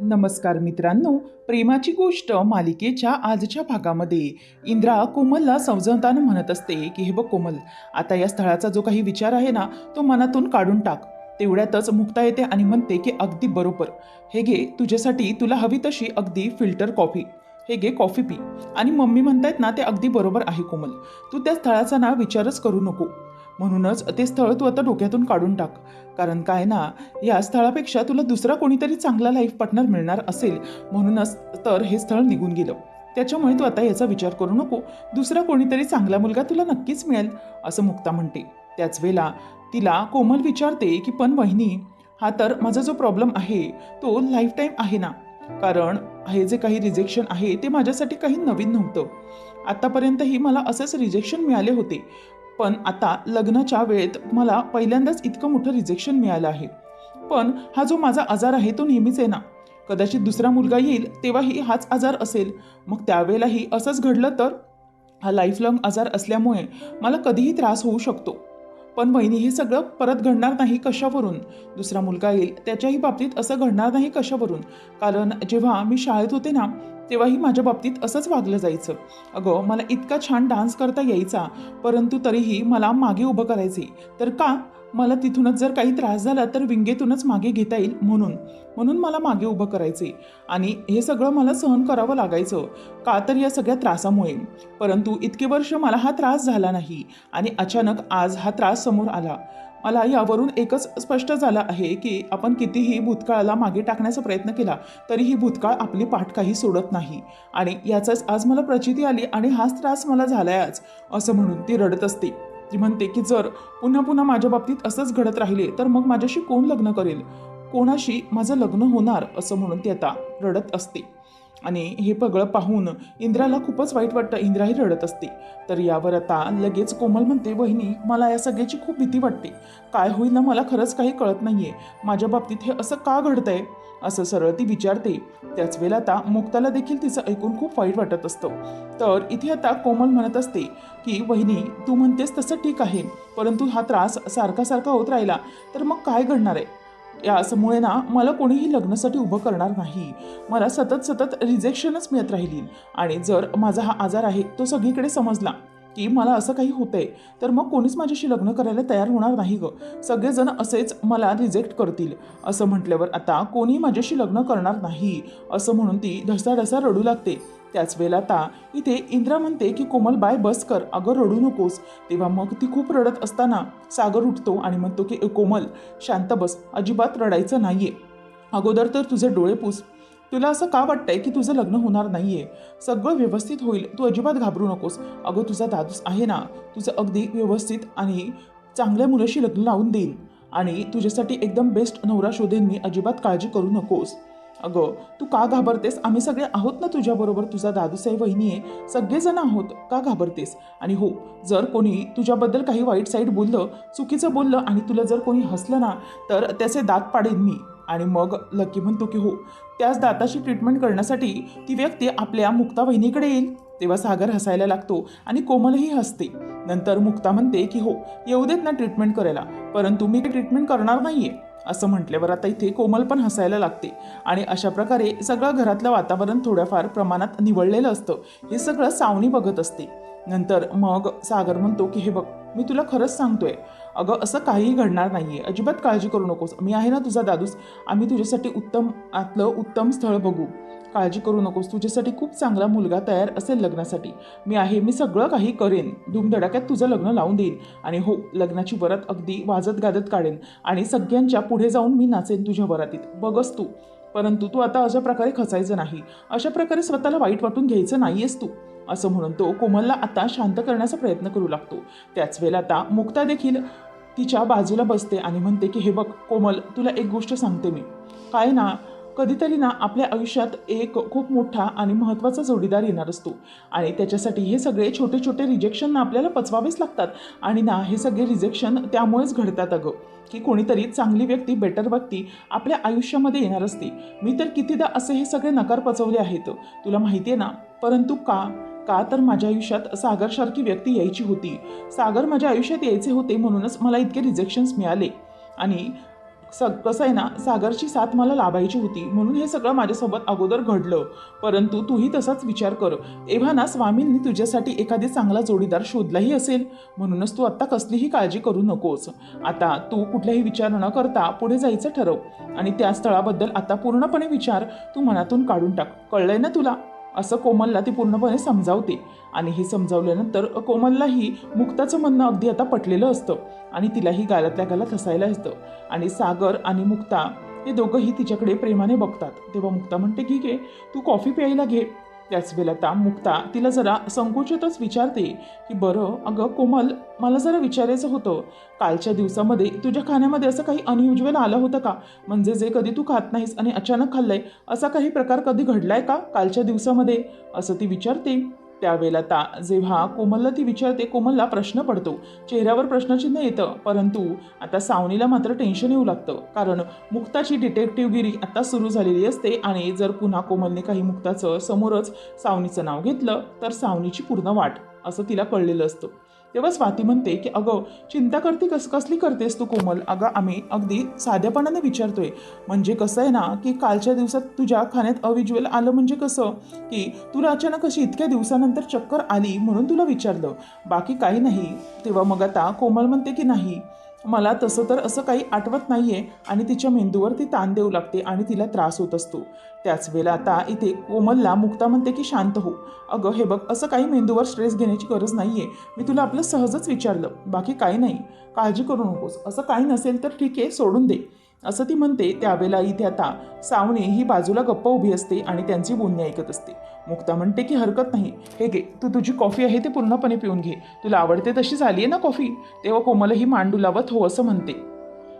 नमस्कार मित्रांनो प्रेमाची गोष्ट मालिकेच्या आजच्या भागामध्ये. इंद्रा कोमलला समजवताना म्हणत असते की हे बघ कोमल आता या स्थळाचा जो काही विचार आहे ना तो मनातून काढून टाक. तेवढ्यातच मुक्ता येते आणि म्हणते की अगदी बरोबर. हे घे तुझ्यासाठी तुला हवी तशी अगदी फिल्टर कॉफी. हे घे कॉफी पी. आणि मम्मी म्हणतायत ना ते अगदी बरोबर आहे कोमल. तू त्या स्थळाचा ना विचारच करू नको. म्हणूनच ते स्थळ तू आता डोक्यातून काढून टाक. कारण काय ना या स्थळापेक्षा तुला दुसरा कोणीतरी चांगला लाईफ पार्टनर मिळणार असेल. म्हणूनच तर हे स्थळ निघून गेलं. त्याच्यामुळे तू आता याचा विचार करू नको. दुसरा कोणीतरी चांगला मुलगा तुला नक्कीच मिळेल असं मुक्ता म्हणते. त्याच वेळेला तिला कोमल विचारते की पण वहिनी हा तर माझा जो प्रॉब्लेम आहे तो लाईफ टाईम आहे ना. कारण हे जे काही रिजेक्शन आहे ते माझ्यासाठी काही नवीन नव्हतं. आतापर्यंतही मला असंच रिजेक्शन मिळाले होते. पण आता लग्नाच्या वेळेत मला पहिल्यांदाच इतकं मोठं रिजेक्शन मिळालं आहे. पण हा जो माझा आजार आहे तो नेहमीच आहे ना. कदाचित दुसरा मुलगा येईल तेव्हाही हाच आजार असेल. मग त्यावेळेलाही असंच घडलं तर? हा लाईफलॉंग आजार असल्यामुळे मला कधीही त्रास होऊ शकतो. पण वहिनी हे सगळं परत घडणार नाही कशावरून? दुसरा मुलगा येईल त्याच्याही बाबतीत असं घडणार नाही कशावरून? कारण जेव्हा मी शाळेत होते ना तेव्हाही माझ्या बाबतीत असंच वागलं जायचं. अगं मला इतका छान डान्स करता यायचा परंतु तरीही मला मागे उभं करायचे तर का? मला तिथूनच जर काही त्रास झाला तर विंगेतूनच मागे घेता येईल म्हणून. म्हणून मला मागे उभं करायचे आणि हे सगळं मला सहन करावं लागायचं का तर या सगळ्या त्रासामुळे. परंतु इतके वर्ष मला हा त्रास झाला नाही आणि अचानक आज हा त्रास समोर आला. मला यावरून एकच स्पष्ट झालं आहे की आपण कितीही भूतकाळाला मागे टाकण्याचा प्रयत्न केला तरीही भूतकाळ आपली पाठ काही सोडत नाही. आणि याचाच आज मला प्रचिती आली आणि हाच त्रास मला झालाय आज असं म्हणून ती रडत असते. ती म्हणते की जर पुन्हा पुन्हा माझ्या बाबतीत असंच घडत राहिले तर मग माझ्याशी कोण लग्न करेल? कोणाशी माझं लग्न होणार? असं म्हणून ती आता रडत असते. आणि हे पगळं पाहून इंद्राला खूपच वाईट वाटतं. इंद्राही रडत असते. तर यावर आता लगेच कोमल म्हणते वहिनी मला या सगळ्याची खूप भीती वाटते. काय होईल ना मला खरंच काही कळत नाहीये. माझ्या बाबतीत हे असं का घडतंय? असं सरळ ती विचारते. त्याच वेळेला आता मुक्ताला देखील तिचं ऐकून खूप वाईट वाटत असतं. तर इथे आता कोमल म्हणत असते की वहिनी तू म्हणतेस तसं ठीक आहे. परंतु हा त्रास सारखा सारखा होत राहिला. तर मग काय घडणार आहे? या असमुळे ना मला कोणीही लग्नासाठी उभं करणार नाही. मला सतत सतत रिजेक्शनच मिळत राहिली. आणि जर माझा हा आजार आहे तो सगळीकडे समजला की मला असं काही होतंय तर मग कोणीच माझ्याशी लग्न करायला तयार होणार नाही ग. सगळेजण असेच मला रिजेक्ट करतील. असं म्हटल्यावर आता कोणी माझ्याशी लग्न करणार नाही असं म्हणून ती ढसाढसा रडू लागते. त्याच वेळेला आता इथे इंद्रा म्हणते की कोमल बाय बस कर अगं रडू नकोस. तेव्हा मग ती खूप रडत असताना सागर उठतो आणि म्हणतो की कोमल शांत बस अजिबात रडायचं नाहीये. अगोदर तर तुझे डोळे पुस. तुला असं का वाटतंय की तुझं लग्न होणार नाहीये? सगळं व्यवस्थित होईल. तू अजिबात घाबरू नकोस. अगं तुझा दादूस आहे ना तुझं अगदी व्यवस्थित आणि चांगल्या मुलाशी लग्न लावून देईन. आणि तुझ्यासाठी एकदम बेस्ट नवरा शोधेन. मी अजिबात काळजी करू नकोस. अगं तू का घाबरतेस? आम्ही सगळे आहोत ना तुझ्याबरोबर तुझा दादूसाई वहिनी आहे. सगळेजण आहोत. का घाबरतेस? आणि हो जर कोणी तुझ्याबद्दल काही वाईट साईड बोललं चुकीचं बोललं आणि तुला जर कोणी हसलं ना तर त्याचे दात पाडेन मी. आणि मग लकी म्हणतो की हो त्याच दाताची ट्रीटमेंट करण्यासाठी ती व्यक्ती आपल्या मुक्ता वहिनीकडे येईल. तेव्हा सागर हसायला लागतो आणि कोमलही हसते. नंतर मुक्ता म्हणते की हो येऊ देत ना ट्रीटमेंट करायला परंतु मी ट्रीटमेंट करणार नाही आहे असं म्हटल्यावर आता इथे कोमल पण हसायला लागते. आणि अशा प्रकारे सगळं घरातलं वातावरण थोड्याफार प्रमाणात निवडलेलं असतं. हे सगळं सावणी बघत असते. नंतर मग सागर म्हणतो की हे बघ मी तुला खरंच सांगतोय. अगं असं काहीही घडणार नाही आहे अजिबात काळजी करू नकोस. मी आहे ना तुझा दादूस. आम्ही तुझ्यासाठी उत्तम आतलं उत्तम स्थळ बघू. काळजी करू नकोस. तुझ्यासाठी खूप चांगला मुलगा तयार असेल लग्नासाठी. मी आहे मी सगळं काही करेन. धूमधडाक्यात तुझं लग्न लावून देईन. आणि हो लग्नाची वरात अगदी वाजत गाजत काढेन. आणि सगळ्यांच्या पुढे जाऊन मी नाचेन तुझ्या वरातीत. बघस तू. परंतु तू आता अशा प्रकारे खचायचं नाही. अशा प्रकारे स्वतःला वाईट वाटून घ्यायचं नाहीयेस तू. असं म्हणून तो कोमलला आता शांत करण्याचा प्रयत्न करू लागतो. त्याच वेळेला आता मुक्ता देखील तिच्या बाजूला बसते आणि म्हणते की हे बघ कोमल तुला एक गोष्ट सांगते मी. काय ना कधीतरी ना आपल्या आयुष्यात एक खूप मोठा आणि महत्त्वाचा जोडीदार येणार असतो. आणि त्याच्यासाठी हे सगळे छोटे छोटे रिजेक्शन ना आपल्याला पचवावेच लागतात. आणि ना हे सगळे रिजेक्शन त्यामुळेच घडतात अगं की कोणीतरी चांगली व्यक्ती बेटर व्यक्ती आपल्या आयुष्यामध्ये येणार असते. मी तर कितीदा असे हे सगळे नकार पचवले आहेत. तुला माहिती आहे ना परंतु का का तर माझ्या आयुष्यात सागरसारखी व्यक्ती यायची होती. सागर माझ्या आयुष्यात यायचे होते म्हणूनच मला इतके रिजेक्शन्स मिळाले. आणि स कसं आहे ना सागरची साथ मला लाभायची होती. म्हणून हे सगळं माझ्यासोबत अगोदर घडलं. परंतु तूही तसाच विचार कर. एव्हा ना स्वामींनी तुझ्यासाठी एखादी चांगला जोडीदार शोधलाही असेल. म्हणूनच तू आत्ता कसलीही काळजी करू नकोस. आता तू कुठलाही विचार न करता पुढे जायचं ठरव. आणि त्या स्थळाबद्दल आता पूर्णपणे विचार तू मनातून काढून टाक. कळलंय ना तुला? असं कोमलला ती पूर्णपणे समजावते. आणि हे समजावल्यानंतर कोमललाही मुक्ताचं म्हणणं अगदी आता पटलेलं असतं आणि तिलाही गालातल्या गालात हसायला असतं. आणि सागर आणि मुक्ता हे दोघंही तिच्याकडे प्रेमाने बघतात. तेव्हा मुक्ता म्हणते ठीक आहे तू कॉफी प्यायला घे. त्याच वेळेला ताम मुक्ता तिला जरा संकोचतच विचारते की बरं अगं कोमल मला जरा विचारायचं होतं. कालच्या दिवसामध्ये तुझ्या खाण्यामध्ये असं काही अनयुज्युअल आलं होतं का? म्हणजे जे कधी तू खात नाहीस आणि अचानक खाल्लंय असा काही प्रकार कधी घडलाय का कालच्या दिवसामध्ये? असं ती विचारते. त्यावेळेला ता जेव्हा कोमलला ती विचारते कोमलला प्रश्न पडतो. चेहऱ्यावर प्रश्नचिन्ह येतं. परंतु आता सावनीला मात्र टेन्शन येऊ लागतं. कारण मुक्ताची डिटेक्टिव्हगिरी आता सुरू झालेली असते आणि जर पुन्हा कोमलने काही मुक्ताचं समोरच सावनीचं नाव घेतलं तर सावनीची पूर्ण वाट असं तिला कळलेलं असतं. तेव्हा स्वाती म्हणते की अगं चिंता करते कस कसली करतेस तू कोमल? अगं आम्ही अगदी साध्यापणाने विचारतोय. म्हणजे कसं आहे ना की कालच्या दिवसात तुझ्या खाण्यात अविज्युअल आलं म्हणजे कसं? की तुला अचानक अशी इतक्या दिवसानंतर चक्कर आली म्हणून तुला विचारलं. बाकी काही नाही. तेव्हा मग आता कोमल म्हणते की नाही. मला तसं तर असं काही आठवत नाही आहे आणि तिच्या मेंदूवर ती ताण देऊ लागते आणि तिला त्रास होत असतो. त्याच वेळेला आता इथे कोमलला मुक्ता म्हणते की शांत हो. अगं हे बघ असं काही मेंदूवर स्ट्रेस घेण्याची गरज नाही आहे मी तुला आपलं सहजच विचारलं. बाकी काही नाही. काळजी करू नकोस. असं काही नसेल तर ठीक आहे सोडून दे. असं ती म्हणते त्यावेळेला इथे आता सावणे ही बाजूला गप्प उभी असते आणि त्यांची बोलणी ऐकत असते. मुक्ता म्हणते की हरकत नाही. हे घे तू तुझी कॉफी आहे ती पूर्णपणे पिऊन घे. तुला आवडते तशी झाली आहे ना कॉफी? तेव्हा कोमलही मांडू लावत हो असं म्हणते.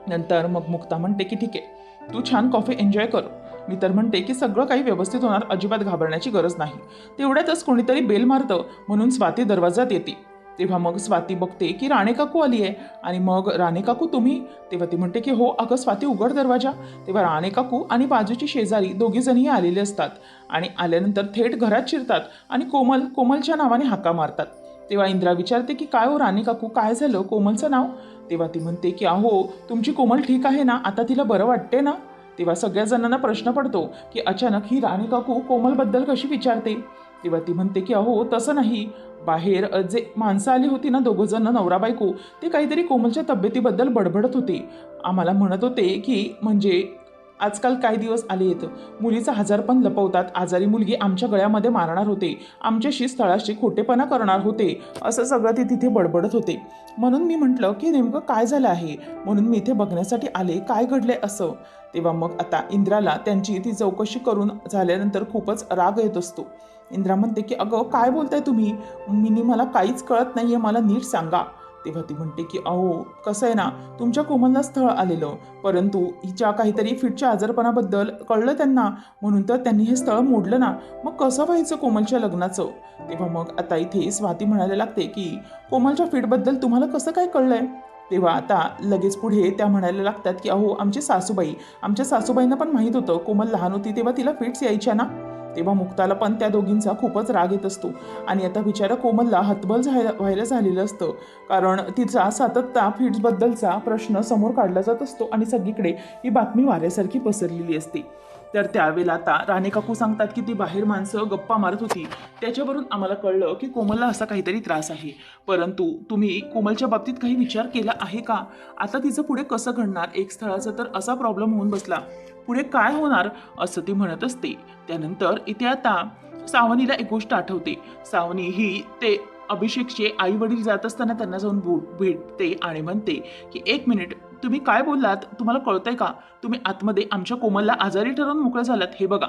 नंतर मग मुक्ता म्हणते की ठीक आहे. तू छान कॉफी एन्जॉय कर. मी तर म्हणते की सगळं काही व्यवस्थित होणार अजिबात घाबरण्याची गरज नाही. तेवढ्यातच कोणीतरी बेल मारतं म्हणून स्वाती दरवाजात येते. तेव्हा मग स्वाती बघते की राणे काकू आली आहे. आणि मग राणे काकू तुम्ही? तेव्हा ती म्हणते की हो अगं स्वाती उघड दरवाजा. तेव्हा राणे काकू आणि बाजूची शेजारी दोघीजणही आलेले असतात. आणि आल्यानंतर थेट घरात शिरतात आणि कोमल कोमलच्या नावाने हाका मारतात. तेव्हा इंद्रा विचारते की काय हो राणे काकू? काय झालं? कोमलचं नाव? तेव्हा ती म्हणते की अहो तुमची कोमल ठीक आहे ना? आता तिला बरं वाटते ना? तेव्हा सगळ्या जणांना प्रश्न पडतो की अचानक ही राणी काकू कोमलबद्दल कशी विचारते? तेव्हा ती म्हणते की अहो तसं नाही. बाहेर जे माणसं आली होती ना दोघं जण नवरा बायको ते काहीतरी कोमलच्या तब्येतीबद्दल बडबडत होते. आम्हाला म्हणत होते की म्हणजे आजकाल काही दिवस आले आहेत? मुलीचा हजारपण लपवतात. आजारी मुलगी आमच्या गळ्यामध्ये मारणार होते. आमच्याशी स्थळाशी खोटेपणा करणार होते. असं सगळं ते तिथे बडबडत होते. म्हणून मी म्हटलं की नेमकं काय झालं आहे? म्हणून मी इथे बघण्यासाठी आले. काय घडले असं? तेव्हा मग आता इंद्राला त्यांची ती चौकशी करून झाल्यानंतर खूपच राग येत असतो. इंद्रा म्हणते की अगं काय बोलताय तुम्ही? मिनी मला काहीच कळत नाही आहे मला नीट सांगा. तेव्हा ती म्हणते की अहो कसं आहे ना तुमच्या कोमलला स्थळ आलेलं परंतु हिच्या काहीतरी फिटच्या आजारपणाबद्दल कळलं त्यांना म्हणून तर त्यांनी हे स्थळ मोडलं ना. मग कसं व्हायचं कोमलच्या लग्नाचं? तेव्हा मग आता इथे स्वाती म्हणायला लागते की कोमलच्या फिटबद्दल तुम्हाला कसं काय कळलंय? तेव्हा आता लगेच पुढे त्या म्हणायला लागतात की अहो आमची सासूबाई आमच्या सासूबाईंना पण माहीत होतं कोमल लहान होती तेव्हा तिला फिट्स यायच्या ना. तेव्हा मुक्ताला पण त्या दोघींचा खूपच राग येत असतो. आणि आता बिचारा कोमलला हतबल झायला व्हायला झालेलं असतं. कारण तिचा सातत्या फिट्सबद्दलचा प्रश्न समोर काढला जात असतो आणि सगळीकडे ही बातमी वाऱ्यासारखी पसरलेली असते. तर त्यावेळेला आता राणे काकू सांगतात की ती बाहेर माणसं गप्पा मारत होती. त्याच्यावरून आम्हाला कळलं की कोमलला असा काहीतरी त्रास आहे. परंतु तुम्ही कोमलच्या बाबतीत काही विचार केला आहे का? आता तिचं पुढे कसं घडणार? एक स्थळाचा तर असा प्रॉब्लेम होऊन बसला. पुढे काय होणार? असं ती म्हणत असते. त्यानंतर इथे आता सावनीला एक गोष्ट आठवते. सावनी ही ते अभिषेकचे आई वडील जात असताना त्यांना जाऊन भेटते आणि म्हणते की एक मिनिट तुम्ही काय बोललात? तुम्हाला कळतंय का? तुम्ही आतमध्ये आमच्या कोमलला आजारी ठरवून मोकळे झालात हे बघा.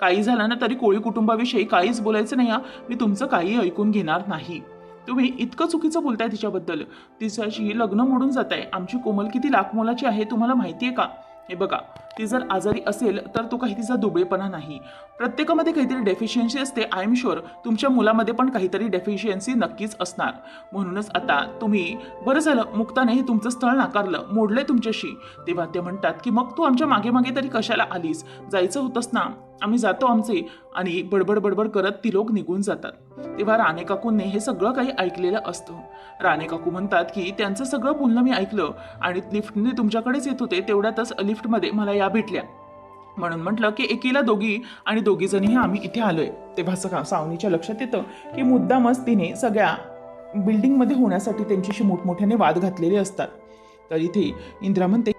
काही झालं ना तरी कोळी कुटुंबाविषयी काहीच बोलायचं नाही मी तुमचं काही ऐकून घेणार नाही. तुम्ही इतकं चुकीचं बोलताय तिच्याबद्दल. तिच्याशी लग्न मोडून जात आहे आमची कोमल किती लाख मोलाची आहे तुम्हाला माहिती आहे का? हे बघा. ती जर आजारी असेल तर तो काही तिचा दुबळेपणा नाही. प्रत्येकामध्ये काहीतरी डेफिशियन्सी असते. आय एम शुअर तुमच्या मुलामध्ये पण काहीतरी डेफिशियन्सी नक्कीच असणार. म्हणूनच आता तुम्ही बरं झालं मुक्ताने हे तुमचं स्थळ नाकारलं मोडलंय तुमच्याशी. तेव्हा ते म्हणतात की मग तू आमच्या मागे मागे तरी कशाला आलीस? जायचं होतंस ना. आम्ही जातो आमचे. आणि बडबड बडबड करत ती लोक निघून जातात. तेव्हा राणे काकूंनी हे सगळं काही ऐकलेलं असतं. राणे काकू म्हणतात की त्यांचं सगळं बोलणं मी ऐकलं आणि लिफ्टने तुमच्याकडेच येत होते. तेवढ्यातच लिफ्टमध्ये मला या भेटल्या. म्हणून म्हटलं की एकीला दोघी आणि दोघी जणीही आम्ही इथे आलोय. तेव्हा सगळं सावनीच्या लक्षात येतं की मुद्दामच तिने सगळ्या बिल्डिंगमध्ये होण्यासाठी त्यांच्याशी मोठमोठ्याने वाद घातलेले असतात. तर इथे इंदिरा म्हणते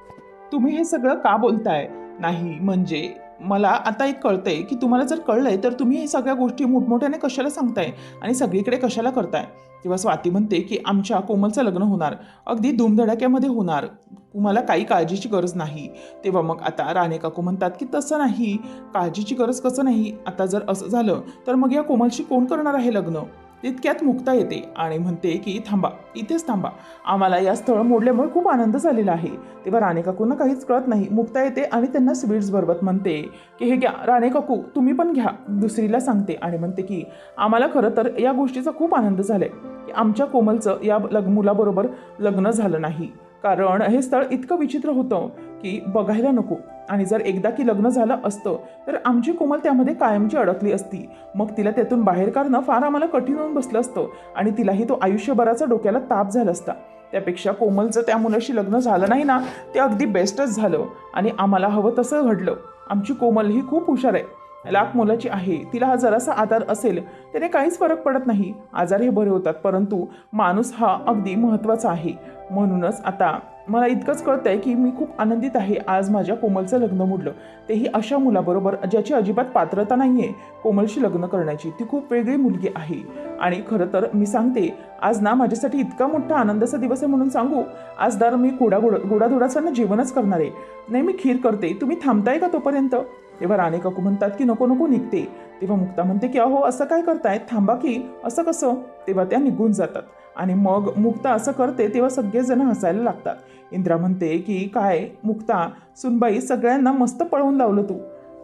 तुम्ही हे सगळं का बोलताय? नाही म्हणजे मला आता एक कळतंय की तुम्हाला जर कळलंय तर तुम्ही हे सगळ्या गोष्टी मोठमोठ्याने कशाला सांगताय आणि सगळीकडे कशाला करताय? तेव्हा स्वाती म्हणते की आमच्या कोमलचं लग्न होणार अगदी धूमधडाक्यामध्ये होणार. तुम्हाला काही काळजीची गरज नाही. तेव्हा मग आता राणे काकू म्हणतात की तसं नाही. काळजीची गरज कसं नाही? आता जर असं झालं तर मग या कोमलशी कोण करणार आहे लग्न? तितक्यात मुक्ता येते आणि म्हणते की थांबा इथेच थांबा. आम्हाला या स्थळ मोडल्यामुळे खूप आनंद झालेला आहे. तेव्हा राणे काकूंना काहीच कळत नाही. मुक्ता येते आणि त्यांना स्वीट्स बरोबर म्हणते की हे घ्या राणे काकू तुम्ही पण घ्या. दुसरीला सांगते आणि म्हणते की आम्हाला खरं तर या गोष्टीचा खूप आनंद झालाय की आमच्या कोमलचं या लग मुलाबरोबर लग्न झालं नाही. कारण हे स्थळ इतकं विचित्र होतं की बघायला नको. आणि जर एकदा की लग्न झालं असतं तर आमची कोमल त्यामध्ये कायमची अडकली असती. मग तिला त्यातून बाहेर काढणं फार आम्हाला कठीण होऊन बसलं असतं आणि तिलाही तो आयुष्यभराचा डोक्याला ताप झाला असता. त्यापेक्षा कोमलचं त्या मुलाशी लग्न झालं नाही ना ते अगदी बेस्टच झालं आणि आम्हाला हवं तसं घडलं. आमची कोमल ही खूप हुशार आहे. लाख मुलाची आहे. तिला हा जरासा आधार असेल त्याने काहीच फरक पडत नाही. आजार हे बरे होतात परंतु माणूस हा अगदी महत्त्वाचा आहे. म्हणूनच आता मला इतकंच कळतं आहे की मी खूप आनंदित आहे. आज माझ्या कोमलचं लग्न मोडलं. तेही अशा मुलाबरोबर ज्याची अजिबात पात्रता नाही आहे कोमलशी लग्न करण्याची. ती खूप वेगळी मुलगी आहे. आणि खरं तर मी सांगते आज ना माझ्यासाठी इतका मोठा आनंदाचा दिवस आहे म्हणून सांगू आज दर मी गोडा गोडाधोडाचं ना जेवणच करणार आहे. नाही मी खीर करते. तुम्ही थांबताय का तोपर्यंत? तेव्हा राणे काकू म्हणतात की नको नको निघते. तेव्हा मुक्ता म्हणते की अहो असं काय करताय? थांबा की. असं कसं? तेव्हा त्या निघून जातात. आणि मग मुक्ता असं करते तेव्हा सगळेजण हसायला लागतात. इंद्रा म्हणते की काय मुक्ता सुनबाई सगळ्यांना मस्त पळवून लावलं तू.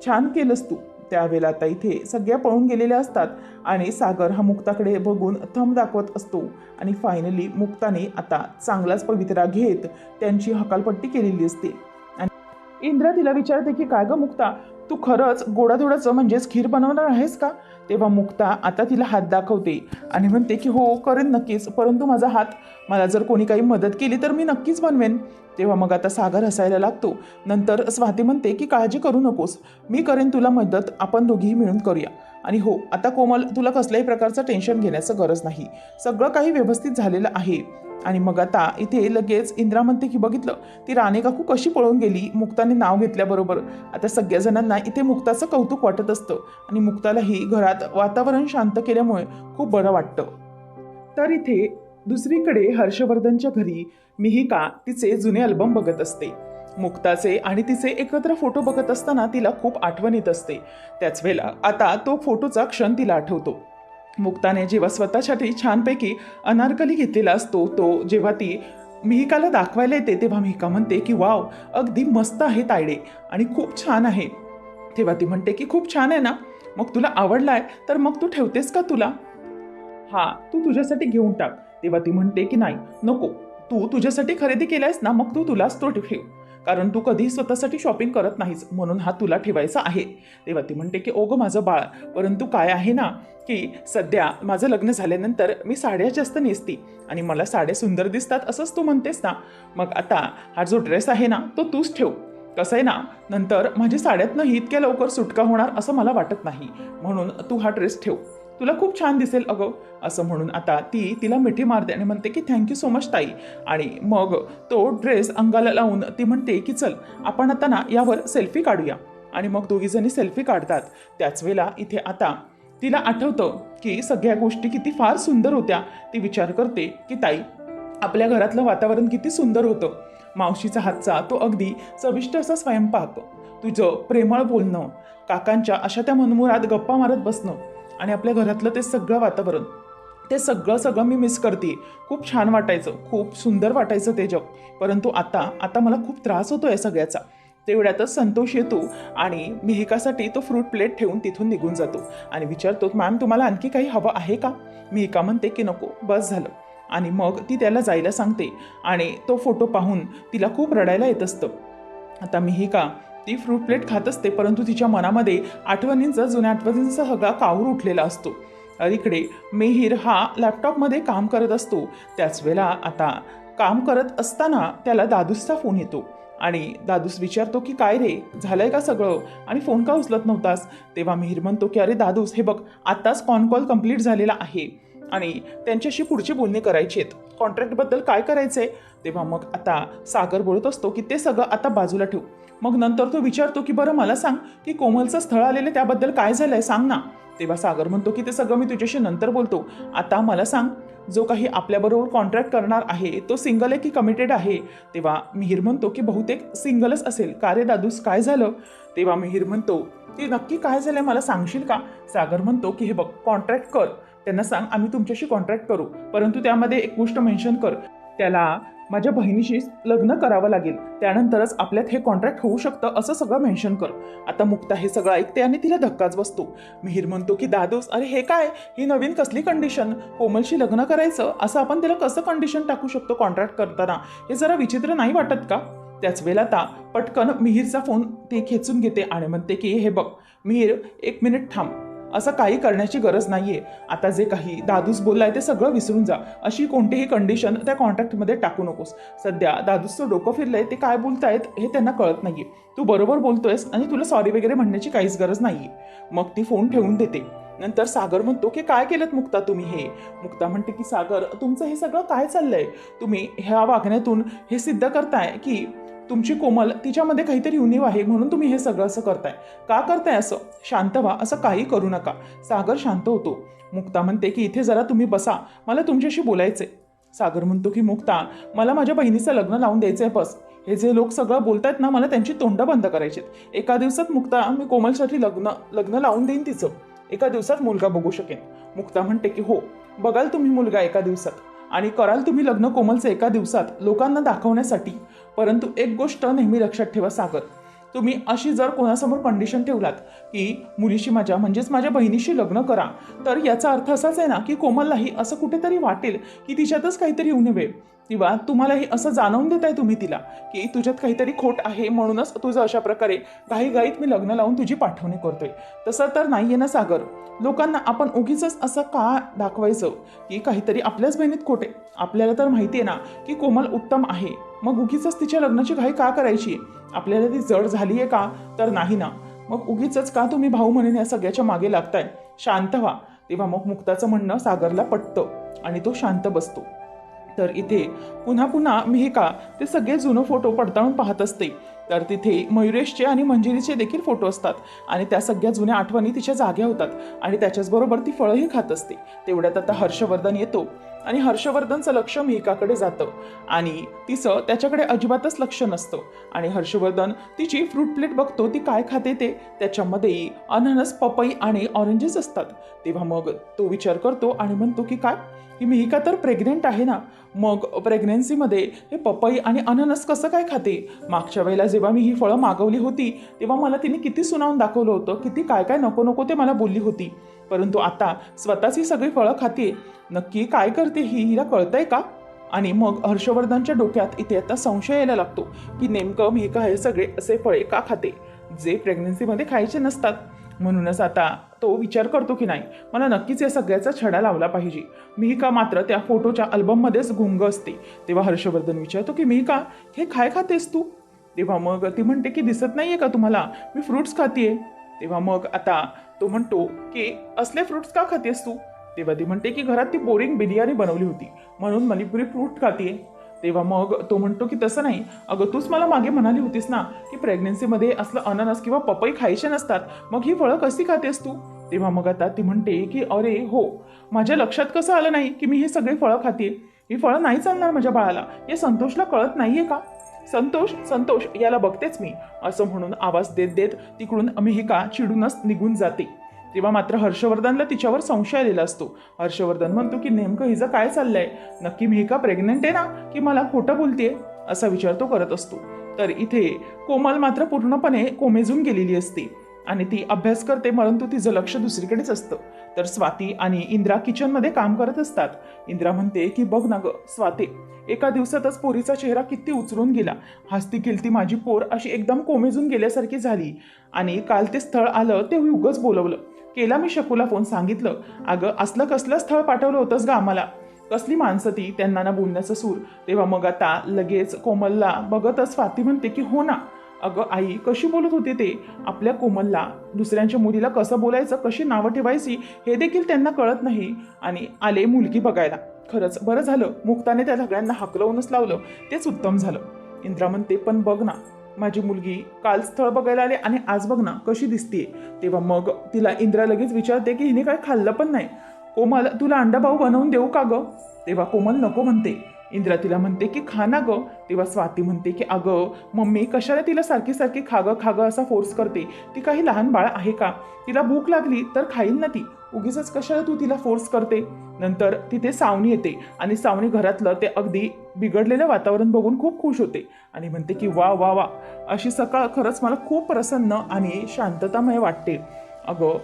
छान केलंस तू. त्यावेळेला आता इथे सगळ्या पळून गेलेल्या असतात आणि सागर हा मुक्ताकडे बघून थंब दाखवत असतो. आणि फायनली मुक्ताने आता चांगलाच पवित्रा घेत त्यांची हकालपट्टी केलेली असते. आणि इंद्रा तिला विचारते की काय ग मुक्ता तू खरंच गोडाधोडाचं म्हणजेच खीर बनवणार आहेस का? तेव्हा मुक्ता आता तिला हात दाखवते. आणि म्हणते की हो करेन नक्कीच. परंतु माझा हात मला जर कोणी काही मदत केली तर मी नक्कीच बनवेन. तेव्हा मग आता सागर हसायला लागतो. नंतर स्वाती म्हणते की काळजी करू नकोस. मी करेन तुला मदत. आपण दोघीही मिळून करूया. आणि हो आता कोमल तुला कसल्याही प्रकारचं टेन्शन घेण्याचं गरज नाही. सगळं काही व्यवस्थित झालेलं आहे. आणि मग आता इथे लगेच इंद्रा म्हणते की बघितलं ती राणे काकू कशी पळून गेली मुक्ताने नाव घेतल्याबरोबर. आता सगळ्या जणांना इथे मुक्ताचं कौतुक वाटत असतं. आणि मुक्तालाही घरात वातावरण शांत केल्यामुळे खूप बरं वाटतं. तर इथे दुसरीकडे हर्षवर्धनच्या घरी मिहिका तिचे जुने अल्बम बघत असते. मुक्ताचे आणि तिचे एकत्र फोटो बघत असताना तिला खूप आठवण येत असते. त्याच वेळेला आता तो फोटोचा क्षण तिला आठवतो. मुक्ताने जेव्हा स्वतःसाठी छानपैकी अनारकली घेतलेला असतो तो जेव्हा ती मिहिकाला दाखवायला येते तेव्हा मिहिका म्हणते की वाव अगदी मस्त आहे तायडे आणि खूप छान आहे. तेव्हा ती म्हणते की खूप छान आहे ना? मग तुला आवडलाय तर मग तू ठेवतेस का तुला? हा तू तुझ्यासाठी घेऊन टाक. तेव्हा ती म्हणते की नाही नको. तू तुझ्यासाठी खरेदी केलायस ना मग तू तुलाच तो ठेव. कारण तू कधी स्वतःसाठी शॉपिंग करत नाहीस म्हणून हा तुला ठेवायचा आहे. तेव्हा ती म्हणते की ओगं माझं बाळ परंतु काय आहे ना की सध्या माझं लग्न झाल्यानंतर मी साड्या जास्त नेसती आणि मला साड्या सुंदर दिसतात असंच तू म्हणतेस ना मग आता हा जो ड्रेस आहे ना तो तूच ठेव. कसं आहे ना नंतर माझी साड्यातनं ही इतक्या लवकर सुटका होणार असं मला वाटत नाही म्हणून तू हा ड्रेस ठेव. तुला खूप छान दिसेल अगं असं म्हणून आता ती तिला मिठी मारते आणि म्हणते की थँक्यू सो मच ताई. आणि मग तो ड्रेस अंगाला लावून ती म्हणते की चल आपण आता ना यावर सेल्फी काढूया. आणि मग दोघीजणी सेल्फी काढतात. त्याच वेळेला इथे आता तिला आठवतं की सगळ्या गोष्टी किती फार सुंदर होत्या. ती विचार करते की ताई आपल्या घरातलं वातावरण किती सुंदर होतं. मावशीचा हातचा तो अगदी चविष्ट असा स्वयंपाक. तुझं प्रेमळ बोलणं. काकांच्या अशा त्या मनमुरात गप्पा मारत बसणं. आणि आपल्या घरातलं ते सगळं वातावरण ते सगळं सगळं मी मिस करते खूप छान वाटायचं खूप सुंदर वाटायचं ते जग. परंतु आता आता मला खूप त्रास होतो आहे सगळ्याचा. तेवढ्यातच संतोष येतो आणि मिहिकासाठी तो फ्रूट प्लेट ठेवून तिथून निघून जातो. आणि विचारतो मॅम तुम्हाला आणखी काही हवं आहे का? मिहिका म्हणते की नको बस झालं. आणि मग ती त्याला जायला सांगते आणि तो फोटो पाहून तिला खूप रडायला येत असतं. आता मिहिका ती फ्रूट प्लेट खात असते परंतु तिच्या मनामध्ये आठवणींचा जुन्या आठवणींचा सगळा काऊर उठलेला असतो. अलीकडे इकडे हा लॅपटॉपमध्ये काम करत असतो. त्याच वेळेला आता काम करत असताना त्याला दादूसचा फोन येतो. आणि दादूस विचारतो की काय रे झालंय का सगळं? आणि फोन का उचलत नव्हतास? तेव्हा मिहीर म्हणतो की अरे दादूस हे बघ आत्ताच कॉन कॉल कंप्लीट झालेला आहे. आणि त्यांच्याशी पुढची बोलणी करायची आहेत. कॉन्ट्रॅक्टबद्दल काय करायचंय? तेव्हा मग आता सागर बोलत असतो की ते सगळं आता बाजूला ठेवू. मग नंतर तो विचारतो की बरं मला सांग की कोमलचं स्थळ आलेलं त्याबद्दल काय झालंय? सांग ना. तेव्हा सागर म्हणतो की ते सगळं मी तुझ्याशी नंतर बोलतो. आता मला सांग जो काही आपल्याबरोबर कॉन्ट्रॅक्ट करणार आहे तो सिंगल आहे की कमिटेड आहे? तेव्हा मिहीर म्हणतो की बहुतेक सिंगलच असेल. का रे दादूस? काय झालं? तेव्हा मिहीर म्हणतो की नक्की काय झालंय? मला सांगशील का? सागर म्हणतो की हे बघ कॉन्ट्रॅक्ट कर. त्यांना सांग आम्ही तुमच्याशी कॉन्ट्रॅक्ट करू. परंतु त्यामध्ये एक गोष्ट मेन्शन कर. त्याला माझ्या बहिणीशीच लग्न करावं लागेल. त्यानंतरच आपल्यात हे कॉन्ट्रॅक्ट होऊ शकतं असं सगळं मेन्शन कर. आता मुक्ता हे सगळं ऐकते आणि तिला धक्काच बसतो. मिहीर म्हणतो की दादोस अरे हे काय? ही नवीन कसली कंडिशन कोमलशी लग्न करायचं? असं आपण त्याला कसं कंडिशन टाकू शकतो कॉन्ट्रॅक्ट करताना? हे जरा विचित्र नाही वाटत का? त्याच वेळेला आता पटकन मिहीरचा फोन ती खेचून घेते आणि म्हणते की हे बघ मिहीर एक मिनिट थांब. असं काही करण्याची गरज नाहीये. आता जे काही दादूस बोललाय ते सगळं विसरून जा. अशी कोणतीही कंडिशन त्या कॉन्ट्रॅक्टमध्ये टाकू नकोस. सध्या दादूसचं डोकं फिरलंय ते काय बोलतायत हे त्यांना कळत नाहीये. तू बरोबर बोलतोयस आणि तुला सॉरी वगैरे म्हणण्याची काहीच गरज नाहीये. मग ती फोन ठेवून देते. नंतर सागर म्हणतो की काय केलं मुक्ता तुम्ही हे? मुक्ता म्हणते की सागर तुमचं हे सगळं काय चाललंय? तुम्ही ह्या वागण्यातून हे सिद्ध करताय की तुमची कोमल तिच्यामध्ये काहीतरी उणीव आहे म्हणून तुम्ही हे सगळं असं करताय. का करताय असं? शांत व्हा असं काही करू नका. सागर शांत होतो. मुक्ता म्हणते की इथे जरा तुम्ही बसा मला तुमच्याशी बोलायचंय. सागर म्हणतो की मुक्ता मला माझ्या बहिणीचं लग्न लावून द्यायचं आहे बस. हे जे लोक सगळं बोलतायत ना मला त्यांची तोंड बंद करायची एका दिवसात मुक्ता मी कोमलसाठी लग्न लग्न लावून देईन तिचं. एका दिवसात मुलगा बघू शकेन. मुक्ता म्हणते की हो बघाल तुम्ही मुलगा एका दिवसात. आणि कराल तुम्ही लग्न कोमलचं एका दिवसात लोकांना दाखवण्यासाठी. परंतु एक गोष्ट नेहमी लक्षात ठेवा सागर. तुम्ही अशी जर कोणासमोर कंडिशन ठेवलात की मुलीशी माझ्या म्हणजेच माझ्या बहिणीशी लग्न करा तर याचा अर्थ असाच आहे ना की कोमललाही असं कुठेतरी वाटेल की तिच्यातच काहीतरी येऊ नव्हे किंवा तुम्हालाही असं जाणवून देताय तुम्ही तिला की तुझ्यात काहीतरी खोट आहे म्हणूनच तुझं अशा प्रकारे घाईघाईत मी लग्न लावून तुझी पाठवणी करतोय. तसं तर नाहीये ना सागर. लोकांना आपण उगीच असं का दाखवायचं की काहीतरी आपल्याच बहिणीत खोटे आपल्याला तर माहिती आहे ना की कोमल उत्तम आहे. मग उगीच तिच्या लग्नाची घाई का करायची? आपल्याला ती जड झाली आहे का? तर नाही ना. मग उगीच का तुम्ही भाऊ म्हणून या सगळ्याच्या मागे लागताय? शांत व्हा. तेव्हा मग मुक्ताचं म्हणणं सागरला पटतं आणि तो शांत बसतो. तर इथे. पुन्हा पुन्हा मिहिका ते सगळे जुनं फोटो पडताळून पाहत असते. तर तिथे मयुरेशचे आणि मंजिरीचे देखील फोटो असतात आणि त्या सगळ्या जुन्या आठवणी तिच्या जाग्या होतात आणि त्याच्याचबरोबर ती फळंही खात असते. तेवढ्यात आता हर्षवर्धन येतो. आणि हर्षवर्धनचं लक्ष मिहिकाकडे जातं. आणि तिचं त्याच्याकडे अजिबातच लक्ष नसतं. आणि हर्षवर्धन तिची फ्रूट प्लेट बघतो ती काय खाते ते? त्याच्यामध्ये अननस पपई आणि ऑरेंजेस असतात. तेव्हा मग तो विचार करतो आणि म्हणतो की काय? ही मिहिका तर प्रेग्नेंट आहे ना? मग प्रेग्नेन्सीमध्ये हे पपई आणि अननस कसं काय खाते? मागच्या वेळेला जेव्हा मी ही फळं मागवली होती तेव्हा मला तिने किती सुनावून दाखवलं होतं. किती काय काय नको नको ते मला बोलली होती. परंतु आता स्वतःची सगळी फळं खाते नक्की काय करते ही हिला कळतंय का? आणि मग हर्षवर्धनच्या डोक्यात इथे आता संशय यायला लागतो की नेमकं मी हे सगळे असे फळे का खाते? जे प्रेग्नन्सीमध्ये खायचे नसतात. म्हणूनच आता तो विचार करतो की नाही मला नक्कीच या सगळ्याचा छडा लावला पाहिजे. मी का मात्र त्या फोटोच्या अल्बममध्येच गुंग असते? तेव्हा हर्षवर्धन विचारतो की मी का? हे काय खातेस तू? तेव्हा मग ती म्हणते की दिसत नाहीये का तुम्हाला? मी फ्रुट्स खाते तेव्हा मग आता तो म्हणतो की असले फ्रुट्स का खातेस तू? तेव्हा ती म्हणते की घरात ती बोरिंग बिर्याणी बनवली होती. म्हणून मणिपुरी फ्रूट खाते. तेव्हा मग तो म्हणतो की तसं नाही. अगं तूच मला मागे म्हणाली होतीस ना की प्रेग्नेन्सीमध्ये असलं अननस किंवा पपई खायचे नसतात. मग ही फळं कशी खातेस तू? तेव्हा मग आता ती म्हणते की अरे हो. माझ्या लक्षात कसं आलं नाही की मी हे सगळे फळं खाते? ही फळं नाही चालणार माझ्या बाळाला. हे संतोषला कळत नाहीये का? संतोष संतोष याला बघतेच मी. असं म्हणून आवाज देत देत तिकडून अमेहिका चिडूनच निघून जाते. तेव्हा मात्र हर्षवर्धनला तिच्यावर संशय आलेला असतो. हर्षवर्धन म्हणतो की नेमकं हिचं काय चाललंय? नक्की मेहिका प्रेग्नेंट आहे ना? की मला खोटं बोलतेय? असा विचार तो करत असतो. तर इथे कोमल मात्र पूर्णपणे कोमेजून गेलेली असते. आणि ती अभ्यास करते परंतु तिचं लक्ष दुसरीकडेच असतं. तर स्वाती आणि इंद्रा किचनमध्ये काम करत असतात. इंद्रा म्हणते की बघ ना ग स्वाती एका दिवसातच पोरीचा चेहरा किती उचलून गेला. हसती खेळती माझी पोर अशी एकदम कोमेजून गेल्यासारखी झाली. आणि काल ते स्थळ आलं ते उगच बोलवलं. केला मी शकूला फोन सांगितलं. अगं असलं कसलं स्थळ पाठवलं होतंस ग आम्हाला. कसली माणसं ती त्यांना ना बोलण्याचं सूर. तेव्हा मग आता लगेच कोमलला बघतच स्वाती म्हणते की हो ना अगं आई कशी बोलत होते ते? आपल्या कोमलला दुसऱ्यांच्या मुलीला कसं बोलायचं कशी नावं ठेवायची हे देखील त्यांना कळत नाही. आणि आले मुलगी बघायला. खरंच बरं झालं. मुक्ताने त्या सगळ्यांना हाकलवूनच लावलं. तेच उत्तम झालं. इंद्रा म्हणते पण बघ ना माझी मुलगी काल स्थळ बघायला आले आणि आज बघ ना कशी दिसतीये. तेव्हा मग तिला इंद्रा लगेच विचारते की हिने काय खाल्लं पण नाही. कोमल तुला अंडा भाऊ बनवून देऊ का ग? तेव्हा कोमल नको म्हणते. इंद्रा तिला म्हणते की खा ना ग. तेव्हा स्वाती म्हणते की अगं मम्मी कशाला तिला सारखी सारखी खागं खागं असा फोर्स करते? ती काही लहान बाळ आहे का? तिला भूक लागली तर खाईल ना ती. उगीच कशाला तू तिला फोर्स करते? नंतर तिथे सावणी येते आणि सावणी घरातलं ते अगदी बिघडलेलं वातावरण बघून खूप खुश होते आणि म्हणते की वा वा वा अशी सकाळ खरंच मला खूप प्रसन्न आणि शांततामय वाटते. अगं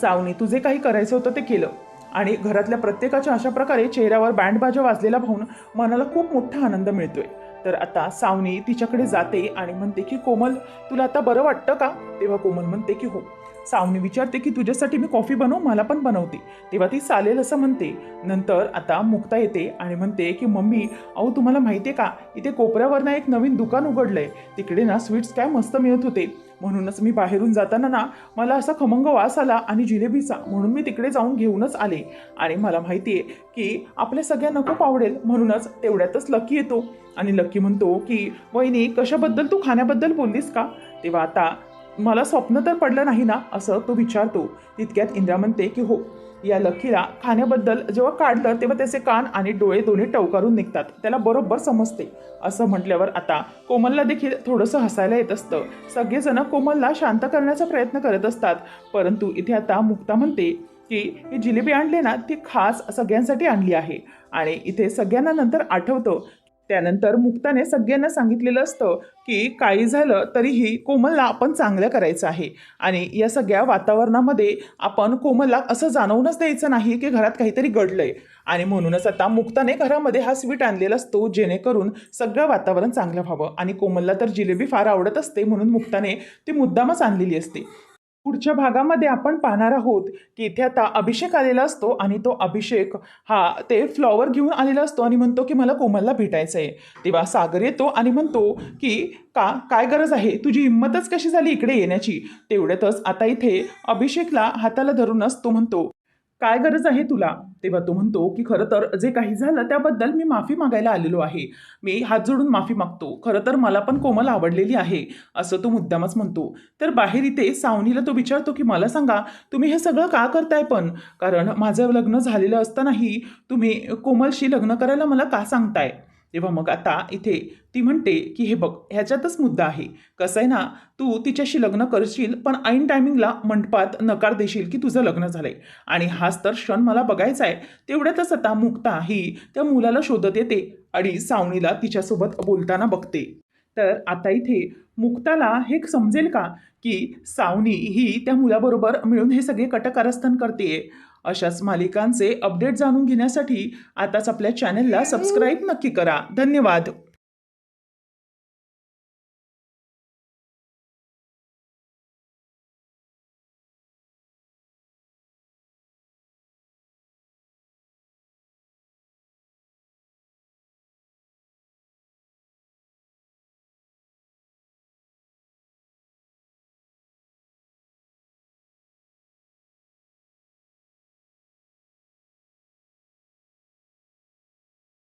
सावणी तुझे काही करायचं होतं ते केलं. आणि घरातल्या प्रत्येकाच्या अशा प्रकारे चेहऱ्यावर बँडबाजा वाजलेला पाहून मनाला खूप मोठा आनंद मिळतोय. तर आता सावनी तिच्याकडे जाते आणि म्हणते की कोमल तुला आता बरं वाटतं का? तेव्हा कोमल म्हणते की हो. सावनी विचारते की तुझ्यासाठी मी कॉफी बनव मला पण बनवते. तेव्हा ती चालेल असं म्हणते. नंतर आता मुक्ता येते आणि म्हणते की मम्मी अहो तुम्हाला माहिती आहे का? इथे कोपऱ्यावर ना एक नवीन दुकान उघडलंय. तिकडे ना स्वीट्स काय मस्त मिळत होते. म्हणूनच मी बाहेरून जाताना ना मला असा खमंग वास आला आणि जिलेबीचा. म्हणून मी तिकडे जाऊन घेऊनच आले. आणि मला माहिती आहे की आपल्या सगळ्यांना खूप आवडेल म्हणूनच तेवढ्यातच लकी येतो. आणि लकी म्हणतो की वहिनी कशाबद्दल तू खाण्याबद्दल बोललीस का? तेव्हा आता मला स्वप्न तर पडलं नाही ना असं तो विचारतो. तितक्यात इंद्रा म्हणते की हो. या लकीला खाण्याबद्दल जेव्हा काढलं तेव्हा त्याचे कान आणि डोळे दोन्ही टवकारून निघतात. त्याला बरोबर समजते. असं म्हटल्यावर आता कोमलला देखील थोडंसं हसायला येत असतं. सगळेजण कोमलला शांत करण्याचा प्रयत्न करत असतात. परंतु इथे आता मुक्ता म्हणते की ही जिलेबी आणली ना ती खास सगळ्यांसाठी आणली आहे. आणि इथे सगळ्यांना नंतर आठवतं त्यानंतर मुक्ताने सगळ्यांना सांगितलेलं असतं की काही झालं तरीही कोमलला आपण चांगलं करायचं आहे. आणि या सगळ्या वातावरणामध्ये आपण कोमलला असं जाणवूनच द्यायचं नाही की घरात काहीतरी घडलंय. आणि म्हणूनच आता मुक्ताने घरामध्ये हा स्वीट आणलेला असतो जेणेकरून सगळं वातावरण चांगलं व्हावं. आणि कोमलला तर जिलेबी फार आवडत असते म्हणून मुक्ताने ती मुद्दामच आणलेली असते. पुढच्या भागामध्ये आपण पाहणार आहोत की इथे आता अभिषेक आलेला असतो आणि तो अभिषेक हा ते फ्लॉवर घेऊन आलेला असतो आणि म्हणतो की मला कोमलला भेटायचं आहे तेव्हा सागर येतो आणि म्हणतो की का काय गरज आहे? तुझी हिंमतच कशी झाली इकडे येण्याची? तेवढ्यातच आता इथे अभिषेकला हाताला धरूनच तो म्हणतो काय गरज आहे तुला? तेव्हा तो म्हणतो की खरं तर जे काही झालं त्याबद्दल मी माफी मागायला आलेलो आहे. मी हात जोडून माफी मागतो. खरं तर मला पण कोमल आवडलेली आहे असं तो मुद्दामच म्हणतो. तर बाहेर इथे सावनीला तो विचारतो की मला सांगा तुम्ही हे सगळं का करताय पण? कारण माझं लग्न झालेलं असतानाही तुम्ही कोमलशी लग्न करायला मला का सांगताय? तेव्हा मग आता इथे ती म्हणते की हे बघ ह्याच्यातच मुद्दा आहे. कसं आहे ना तू तिच्याशी लग्न करशील पण ऐन टायमिंगला मंडपात नकार देशील की तुझं लग्न झालंय. आणि हाच तर क्षण मला बघायचा आहे. तेवढ्यातच आता मुक्ता ही त्या मुलाला शोधत येते आणि सावनीला तिच्यासोबत बोलताना बघते. तर आता इथे मुक्ताला हे समजेल का की सावनी ही त्या मुलाबरोबर मिळून हे सगळे कटकारस्थान करते अशाच मालिकांचे अपडेट जाणून घेण्यासाठी आताच आपल्या चॅनेलला सबस्क्राईब नक्की करा. धन्यवाद.